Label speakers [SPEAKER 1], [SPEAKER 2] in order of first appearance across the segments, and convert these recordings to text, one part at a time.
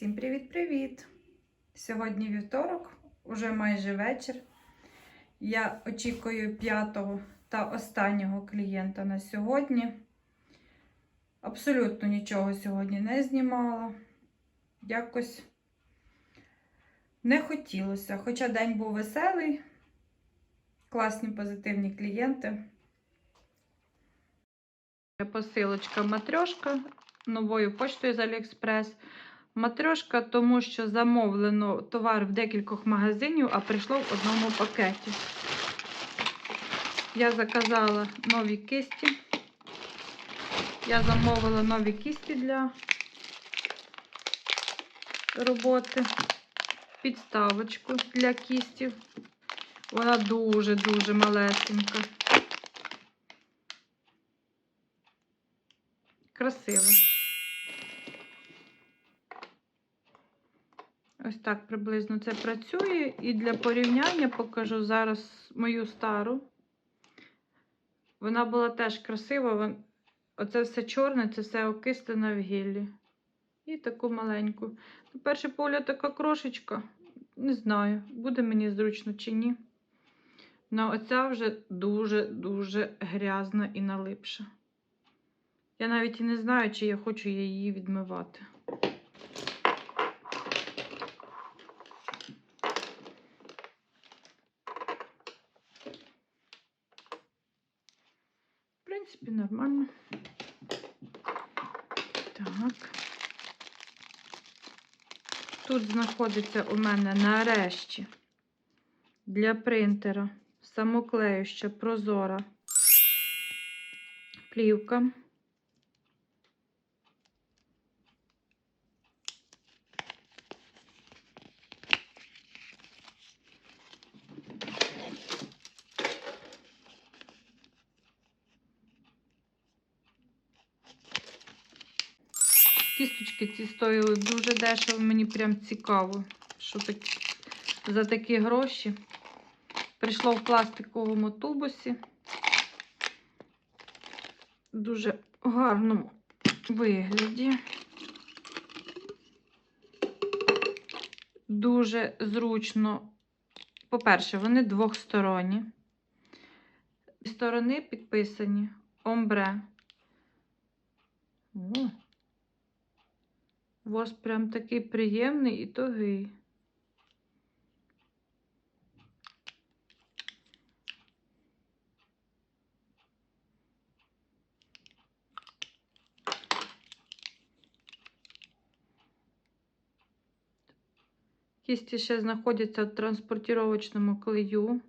[SPEAKER 1] Всім привіт-привіт! Сьогодні вівторок, уже майже вечір. Я очікую п'ятого та останнього клієнта на сьогодні. Абсолютно нічого сьогодні не знімала. Якось не хотілося. Хоча день був веселий, класні позитивні клієнти. Посилочка матрьошка новою поштою з Аліекспрес. Матрьошка, тому що замовлено товар в декількох магазинів, а прийшло в одному пакеті. Я заказала нові кисті. Я замовила нові кисті для роботи, підставочку для кістів. Вона дуже-дуже малесенька. Красиво. Ось так приблизно це працює. І для порівняння покажу зараз мою стару. Вона була теж красива. Оце все чорне, це все окислено в гіллі. І таку маленьку. На перший погляд така крошечка. Не знаю, буде мені зручно чи ні. Но оця вже дуже-дуже грязна і налипша. Я навіть і не знаю, чи я хочу її відмивати. В принципі, нормально. Так. Тут знаходиться у мене нарешті для принтера самоклеюща прозора плівка. Ці стоїли дуже дешево, мені прям цікаво, що так, за такі гроші. Прийшло в пластиковому тубусі. Дуже гарному вигляді. Дуже зручно. По-перше, вони двохсторонні. Сторони підписані омбре. О, Ворс прям такий приємний і тугий. Кісті ще знаходяться в транспортировочному клею.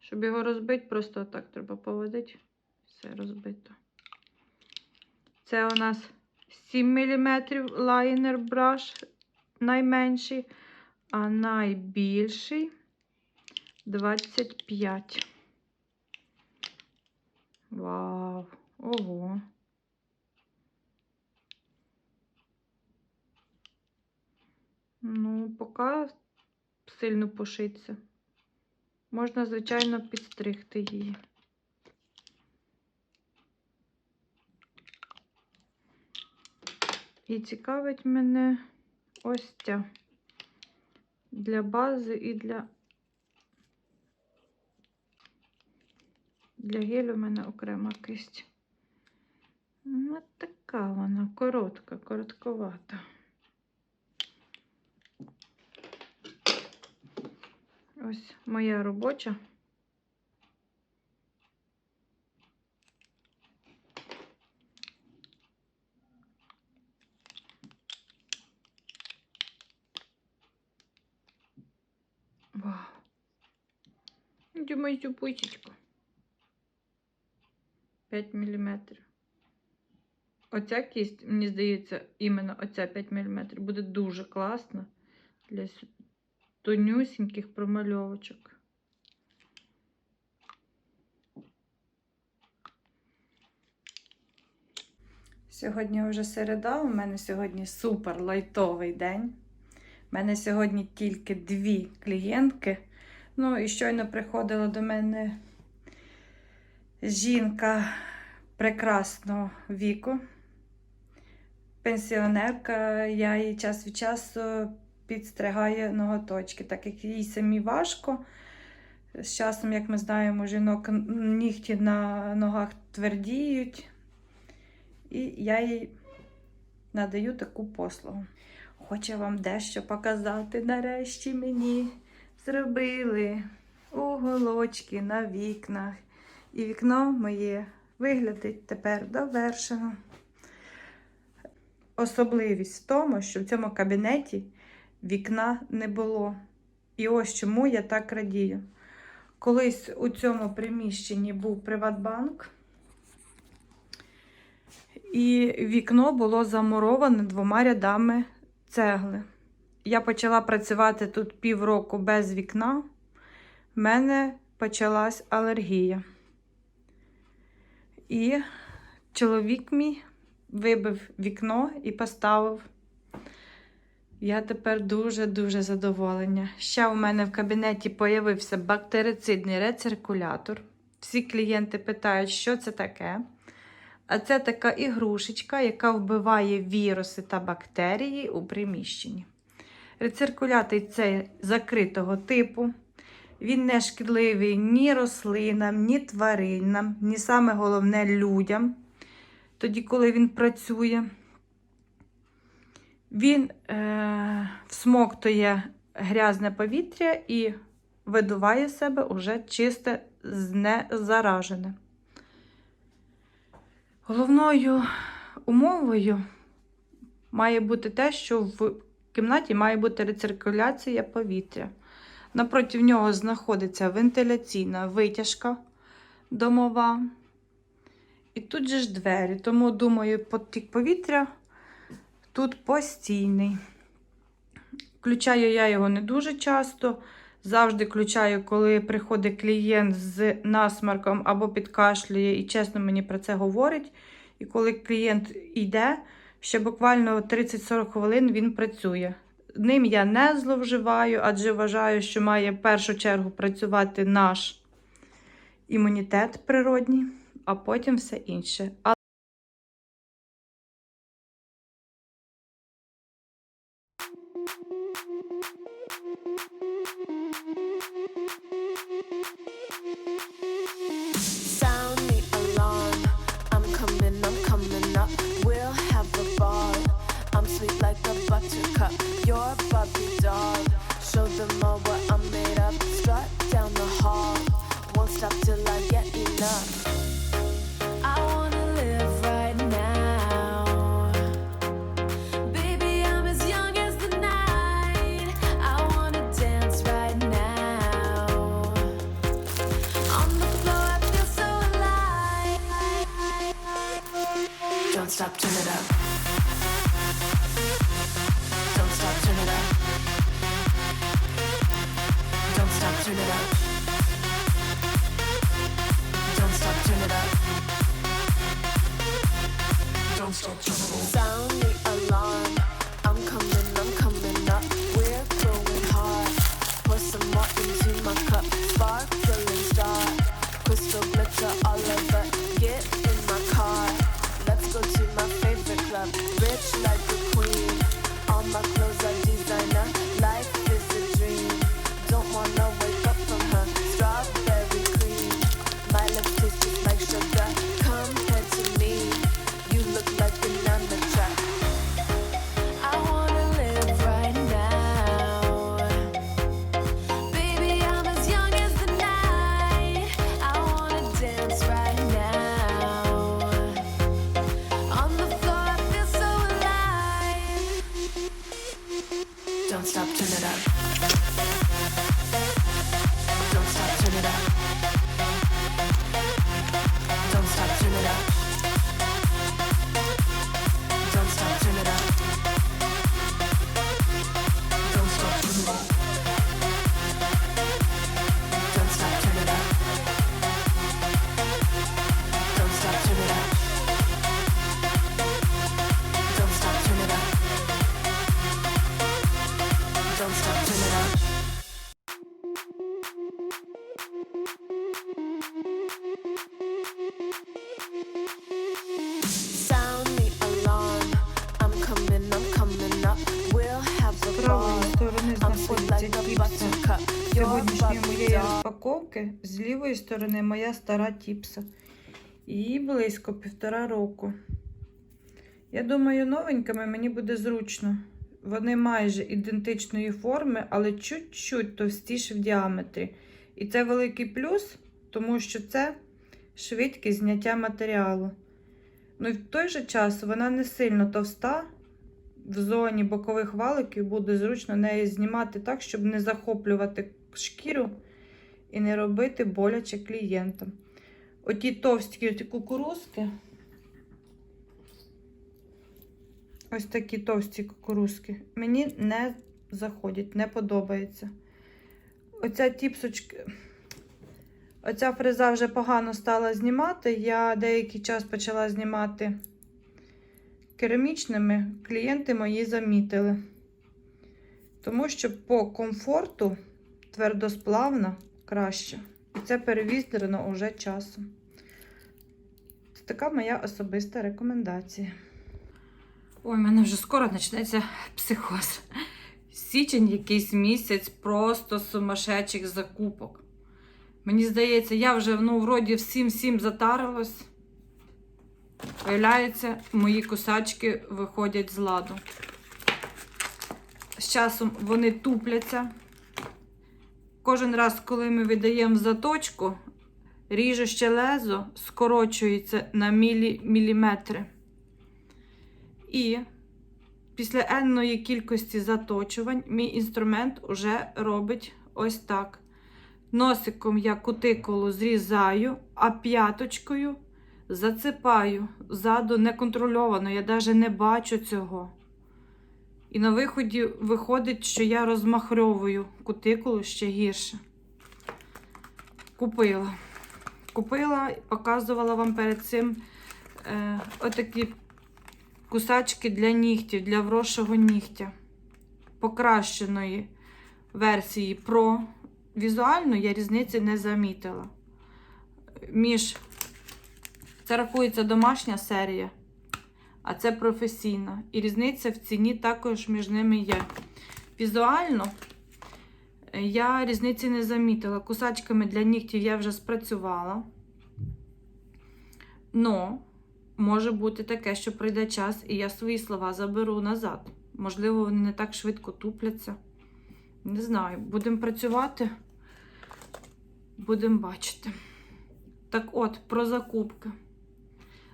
[SPEAKER 1] Щоб його розбити, просто так треба поводити. Все розбито. Це у нас 7 мм лайнер браш найменший, а найбільший 25. Вау! Ого! Ну, поки сильно пошиться. Можна, звичайно, підстригти її. І цікавить мене ось ця для бази і для для гелю в мене окрема кисть. Ось така вона коротка, коротковата. Ось моя робоча. Вау. Де мою пусечку? 5 мм. Оця кість, мені здається, іменно оця 5 мм буде дуже класна для тонюсіньких промальовочок. Сьогодні вже середа, у мене сьогодні супер лайтовий день. У мене сьогодні тільки дві клієнтки. Ну і щойно приходила до мене жінка прекрасного віку. пенсіонерка, я їй час від часу підстригаю ноготочки, так як їй самі важко. З часом, як ми знаємо, жінок нігті на ногах твердіють. І я їй надаю таку послугу. Хочу вам дещо показати. Нарешті мені зробили уголочки на вікнах. І вікно моє виглядить тепер довершено. Особливість в тому, що в цьому кабінеті вікна не було. І ось чому я так радію. Колись у цьому приміщенні був Приватбанк, і вікно було замуроване двома рядами цегли. Я почала працювати тут півроку без вікна. В мене почалась алергія. І чоловік мій вибив вікно і поставив. Я тепер дуже-дуже задоволена. Ще у мене в кабінеті появився бактерицидний рециркулятор. Всі клієнти питають, що це таке. А це така ігрушечка, яка вбиває віруси та бактерії у приміщенні. Рециркулятор цей закритого типу. Він не шкідливий ні рослинам, ні тваринам, ні саме головне людям. Тоді, коли він працює, він е, всмоктує грязне повітря і видуває себе уже чисте, знезаражене. Головною умовою має бути те, що в кімнаті має бути рециркуляція повітря. Напроти нього знаходиться вентиляційна витяжка домова. І тут же ж двері. Тому, думаю, потік повітря тут постійний. Включаю я його не дуже часто. Завжди включаю, коли приходить клієнт з насмарком або підкашлює, і чесно мені про це говорить. І коли клієнт йде, ще буквально 30-40 хвилин він працює. Ним я не зловживаю, адже вважаю, що має в першу чергу працювати наш імунітет природній, а потім все інше. Сьогоднішньої моєї розпаковки з лівої сторони моя стара тіпса. Їй близько півтора року. Я думаю, новенькими мені буде зручно. Вони майже ідентичної форми, але чуть-чуть товстіші в діаметрі. І це великий плюс, тому що це швидкість зняття матеріалу. Ну і в той же час вона не сильно товста. В зоні бокових валиків буде зручно неї знімати так, щоб не захоплювати шкіру і не робити боляче клієнтам. Оті товсті оті кукурузки. Ось такі товсті кукурузки. Мені не заходять, не подобається. Оця тіпсочка. Оця фреза вже погано стала знімати. Я деякий час почала знімати керамічними, клієнти мої замітили. Тому що по комфорту твердосплавна краще. І це перевізерено уже часом. Це така моя особиста рекомендація. Ой, в мене вже скоро почнеться психоз. Січень якийсь місяць просто сумасшедших закупок. Мені здається, я вже ну, вроді всім-всім затарилась. Виявляється, мої кусачки виходять з ладу. З часом вони тупляться. Кожен раз, коли ми видаємо заточку, ріжуще лезо скорочується на мілі, міліметри. І після енної кількості заточувань мій інструмент вже робить ось так. Носиком я кутикулу зрізаю, а п'яточкою зацепаю ззаду неконтрольовано, я навіть не бачу цього. І на виході виходить, що я розмахрьовую кутикулу ще гірше. Купила. Купила, показувала вам перед цим е, отакі кусачки для нігтів, для вросшого нігтя. Покращеної версії Pro. Візуально я різниці не замітила. Між це рахується домашня серія, а це професійна. І різниця в ціні також між ними є. Візуально е, я різниці не замітила. Кусачками для нігтів я вже спрацювала. Но може бути таке, що прийде час, і я свої слова заберу назад. Можливо, вони не так швидко тупляться. Не знаю, будемо працювати, будемо бачити. Так от, про закупки.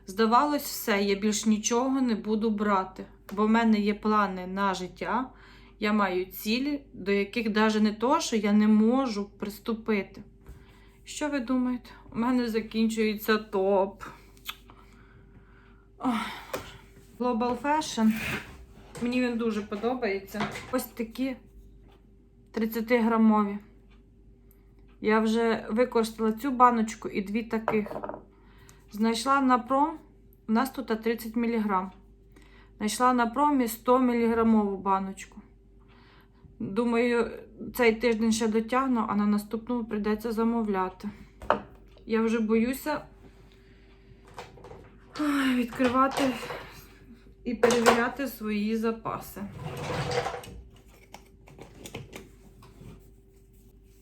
[SPEAKER 1] Здавалось, все, я більш нічого не буду брати, бо в мене є плани на життя, я маю цілі, до яких навіть не то, що я не можу приступити. Що ви думаєте? У мене закінчується топ. Global Fashion. Мені він дуже подобається. Ось такі 30-грамові. Я вже використала цю баночку і дві таких. Знайшла на пром, у нас тут 30 мг. Знайшла на промі 100 мг баночку. Думаю, цей тиждень ще дотягну, а на наступному прийдеться замовляти. Я вже боюся відкривати і перевіряти свої запаси.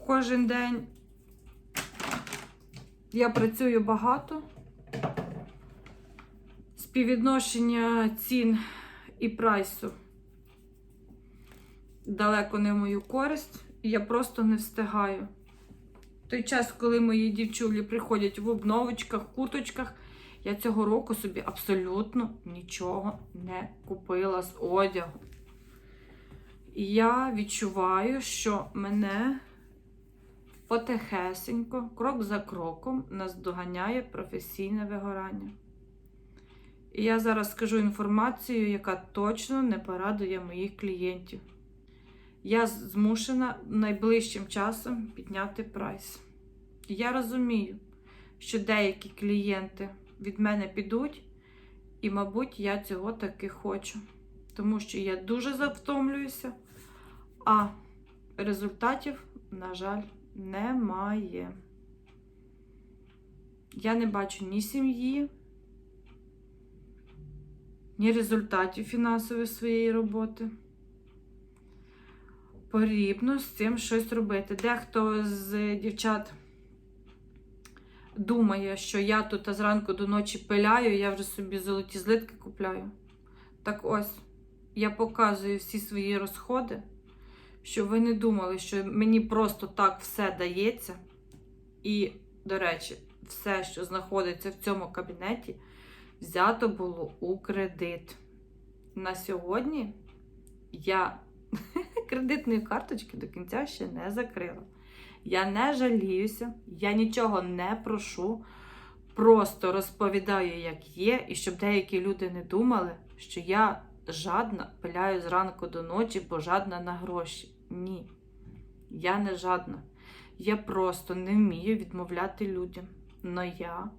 [SPEAKER 1] Кожен день я працюю багато. Співвідношення цін і прайсу далеко не в мою користь, і я просто не встигаю. Той час, коли мої дівчулі приходять в обновочках, курточках, я цього року собі абсолютно нічого не купила з одягу. І я відчуваю, що мене потихесенько, крок за кроком, наздоганяє професійне вигорання. І я зараз скажу інформацію, яка точно не порадує моїх клієнтів. Я змушена найближчим часом підняти прайс. Я розумію, що деякі клієнти від мене підуть, і, мабуть, я цього таки хочу. Тому що я дуже завтомлююся, а результатів, на жаль, немає. Я не бачу ні сім'ї, ні результатів фінансової своєї роботи. Потрібно з цим щось робити. Дехто з дівчат думає, що я тут зранку до ночі пиляю, я вже собі золоті злитки купляю. Так ось, я показую всі свої розходи, щоб ви не думали, що мені просто так все дається. І, до речі, все, що знаходиться в цьому кабінеті, взято було у кредит. На сьогодні я кредитної карточки до кінця ще не закрила. Я не жаліюся, я нічого не прошу. Просто розповідаю, як є, і щоб деякі люди не думали, що я жадна пиляю зранку до ночі, бо жадна на гроші. Ні. Я не жадна. Я просто не вмію відмовляти людям. Но я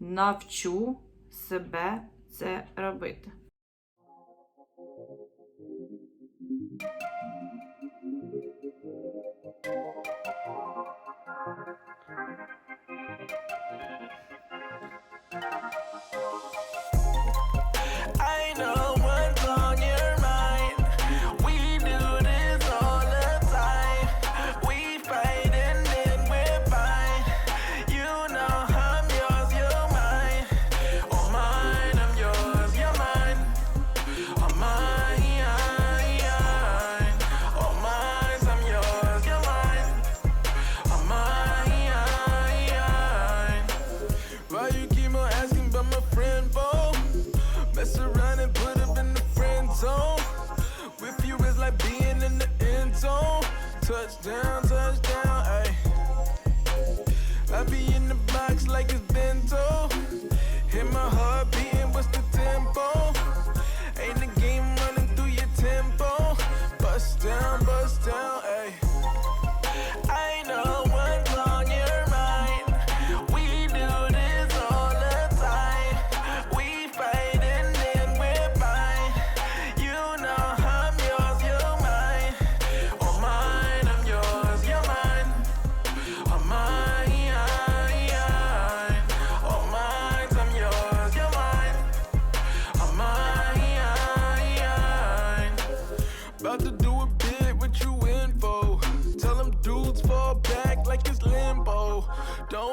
[SPEAKER 1] навчу себе це робити.
[SPEAKER 2] I Around and put in the friend zone. With you is like being in the end zone. Touchdown, touchdown, ayy. I be in the box like it's bento. Hit my heart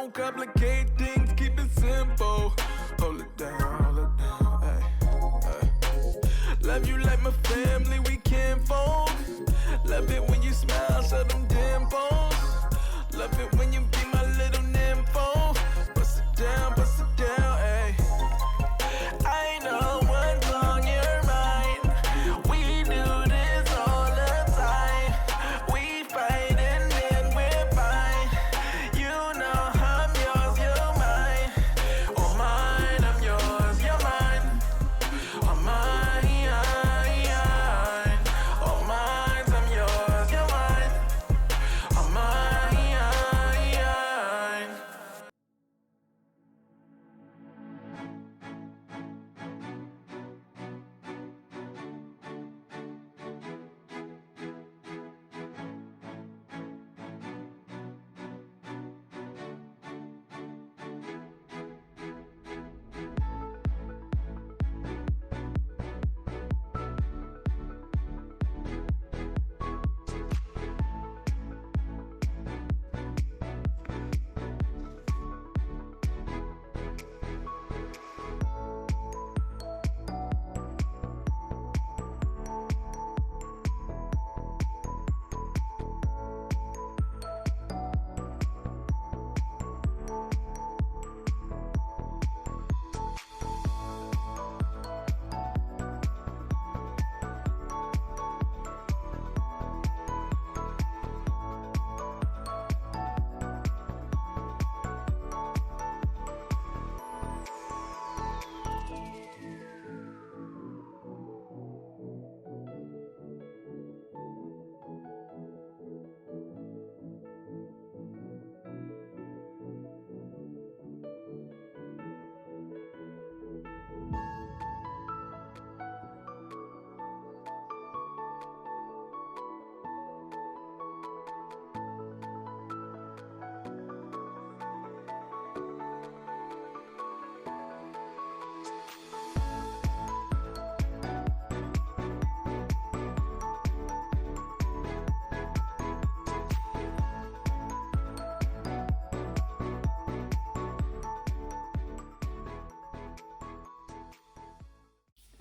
[SPEAKER 2] Don't complicate things, keep it simple. Hold it down, hold it down, ay, ay. Love you like my family, we can't fold. Love it when you smile, show them dimples. Love it when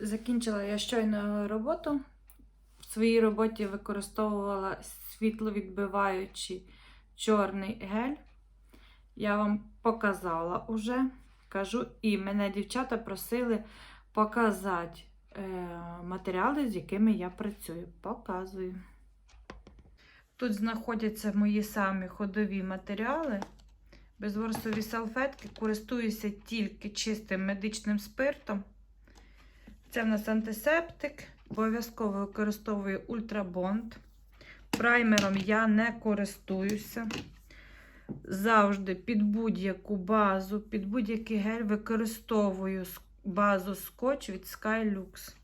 [SPEAKER 1] Закінчила я щойно роботу. В своїй роботі використовувала світловідбиваючий чорний гель. Я вам показала уже. Кажу, і мене дівчата просили показати е, матеріали, з якими я працюю. Показую. Тут знаходяться мої самі ходові матеріали. Безворсові салфетки. Користуюся тільки чистим медичним спиртом. Це в нас антисептик. Обов'язково використовую ультрабонд. Праймером я не користуюся. Завжди під будь-яку базу, під будь-який гель використовую базу скотч від Skylux.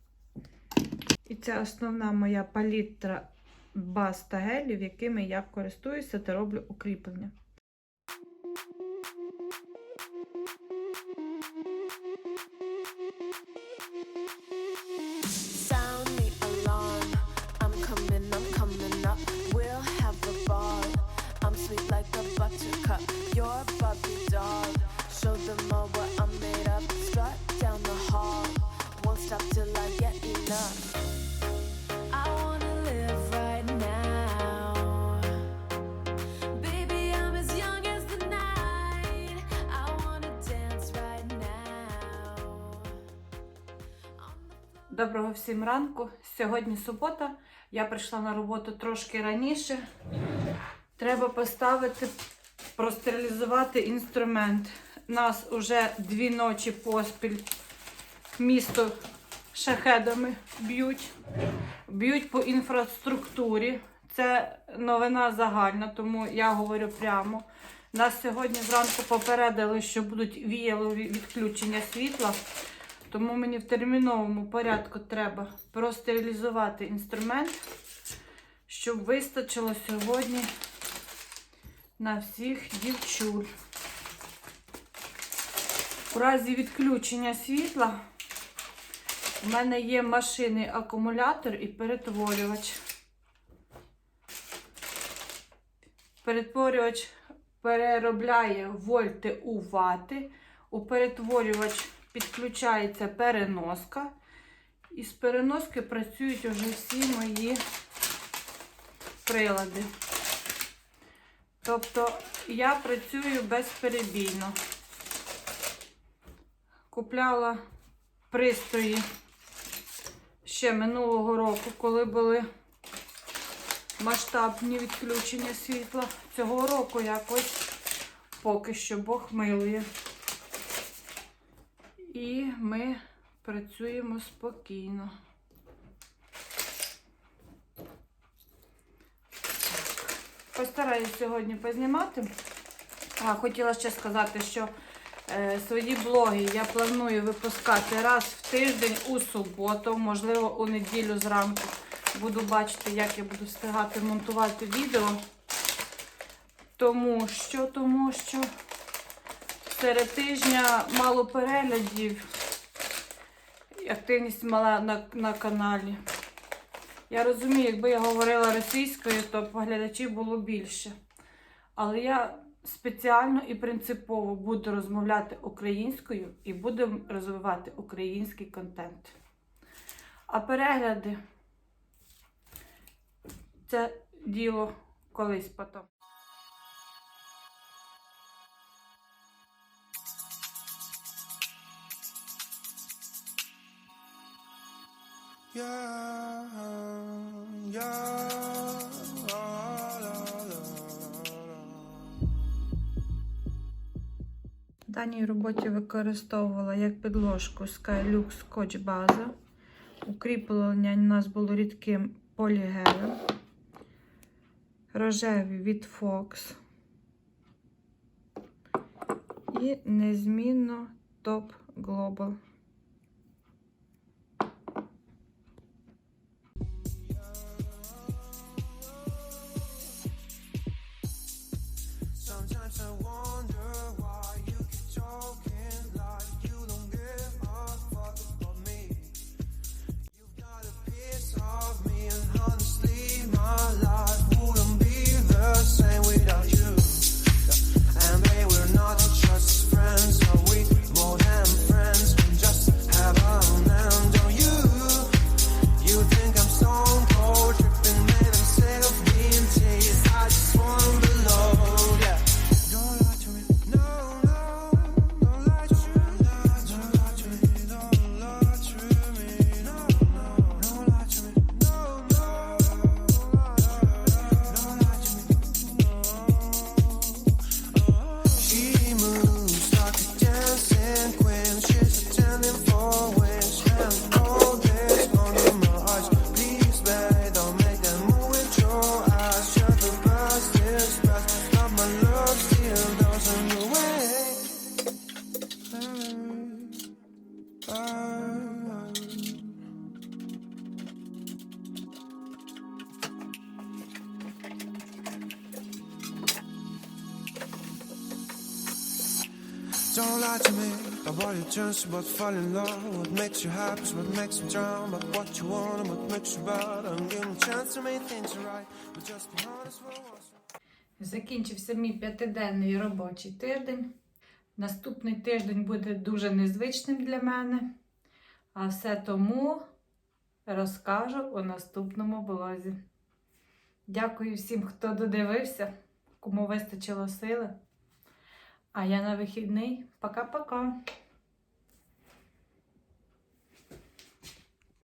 [SPEAKER 1] І це основна моя палітра баз та гелів, якими я користуюся та роблю укріплення. Доброго всім ранку. Сьогодні субота. Я прийшла на роботу трошки раніше. Треба поставити, простерилізувати інструмент. Нас уже дві ночі поспіль місто шахедами б'ють. Б'ють по інфраструктурі. Це новина загальна, тому я говорю прямо. Нас сьогодні зранку попередили, що будуть віялові відключення світла. Тому мені в терміновому порядку треба простерилізувати інструмент, щоб вистачило сьогодні на всіх дівчуль. У разі відключення світла у мене є машинний акумулятор і перетворювач. Перетворювач переробляє вольти у вати. У перетворювач підключається переноска. І з переноски працюють уже всі мої прилади. Тобто я працюю безперебійно. Купляла пристрої ще минулого року, коли були масштабні відключення світла. Цього року якось поки що Бог милує. І ми працюємо спокійно. Постараюсь сьогодні познімати. А, хотіла ще сказати, що е, свої блоги я планую випускати раз в тиждень у суботу, можливо, у неділю зранку. Буду бачити, як я буду встигати монтувати відео. Тому що, тому що серед тижня мало переглядів, активність мала на, на каналі. Я розумію, якби я говорила російською, то глядачів було більше. Але я спеціально і принципово буду розмовляти українською і буду розвивати український контент. А перегляди це діло колись потім.
[SPEAKER 2] Yeah, yeah, la, la, la.
[SPEAKER 1] В даній роботі використовувала як підложку Skylux Scotch база. Укріплення у нас було рідким полігелем. Рожеві від Fox. І незмінно Top Global.
[SPEAKER 2] Don't
[SPEAKER 3] lie to me about what you about fall in love. What makes you happy, what makes you drown. But what you want and what makes you bad. I'm giving a chance to make things right. But just be honest for once.
[SPEAKER 1] Закінчився мій п'ятиденний робочий тиждень. Наступний тиждень буде дуже незвичним для мене. А все тому розкажу у наступному блозі. Дякую всім, хто додивився, кому вистачило сили. А я на вихідний. Пока-пока.